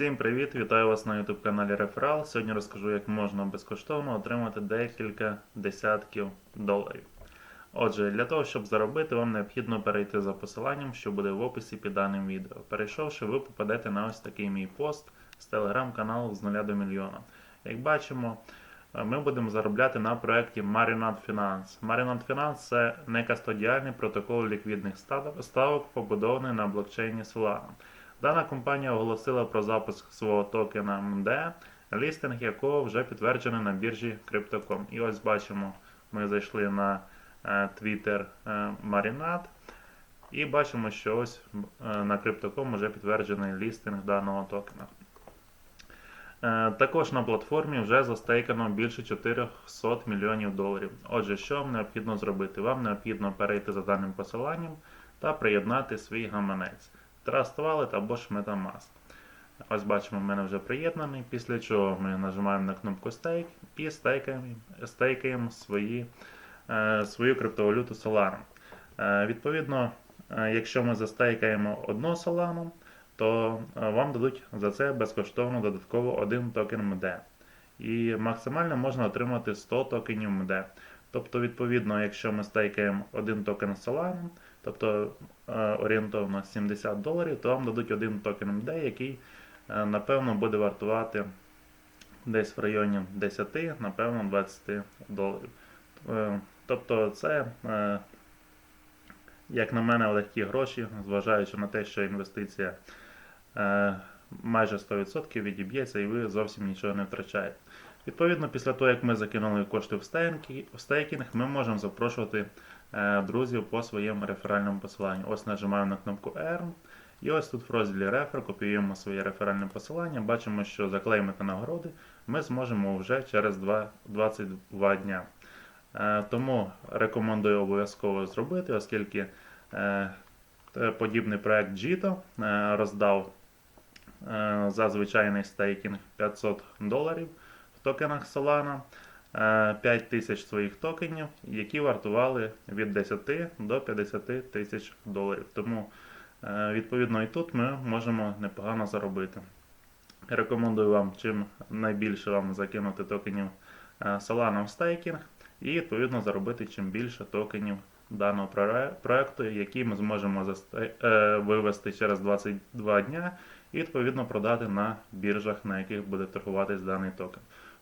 Всім привіт! Вітаю вас на YouTube каналі Реферал. Сьогодні розкажу, як можна безкоштовно отримати декілька десятків доларів. Отже, для того, щоб заробити, вам необхідно перейти за посиланням, що буде в описі під даним відео. Перейшовши, ви попадете на ось такий мій пост з телеграм-каналу з 0 до мільйона. Як бачимо, ми будемо заробляти на проєкті Marinade Finance. Marinade Finance це некастодіальний протокол ліквідних ставок, ставок побудований на блокчейні Solana. Дана компанія оголосила про запуск свого токена MD, лістинг якого вже підтверджений на біржі Crypto.com. І ось бачимо, ми зайшли на е, Twitter е, Marinade і бачимо, що ось е, на Crypto.com вже підтверджений лістинг даного токена. Також на платформі вже застейкано більше 400 мільйонів доларів. Отже, що вам необхідно зробити? Вам необхідно перейти за даним посиланням та приєднати свій гаманець. Trust Wallet або ж MetaMask. Ось бачимо, в мене вже приєднаний, після чого ми нажимаємо на кнопку Stake і стейкаємо, стейкаємо свої, е, свою криптовалюту Solana. Е, відповідно, е, якщо ми застейкаємо одну Solana, то вам дадуть за це безкоштовно додатково один токен MD. І максимально можна отримати 100 токенів MD. Тобто, відповідно, якщо ми стейкаємо один токен Solana, тобто е, орієнтовно 70 доларів, то вам дадуть один токен MD, який, е, напевно, буде вартувати десь в районі 10, напевно, 20 доларів. Е, Тобто це, як на мене, легкі гроші, зважаючи на те, що інвестиція майже 100% відіб'ється і ви зовсім нічого не втрачаєте. Відповідно, після того, як ми закинули кошти в стейкінг, ми можемо запрошувати е, друзів по своєму реферальному посиланню. Ось нажимаємо на кнопку Earn. І ось тут в розділі Refer копіюємо своє реферальне посилання. Бачимо, що заклеймити нагороди ми зможемо вже через два- 22 дня. Е, Тому рекомендую обов'язково зробити, оскільки е, подібний проект Jito роздав за звичайний стейкінг 500 доларів токенах Solana. 5 тисяч своїх токенів, які вартували від 10 до 50 тисяч доларів. Тому, е, відповідно, і тут ми можемо непогано заробити. Рекомендую вам чим найбільше вам закинути токенів е, Solana в стейкінг і відповідно заробити чим більше токенів даного проекту, які ми зможемо е, вивести через 22 дня і відповідно продати на біржах, на яких буде торгуватись даний токен.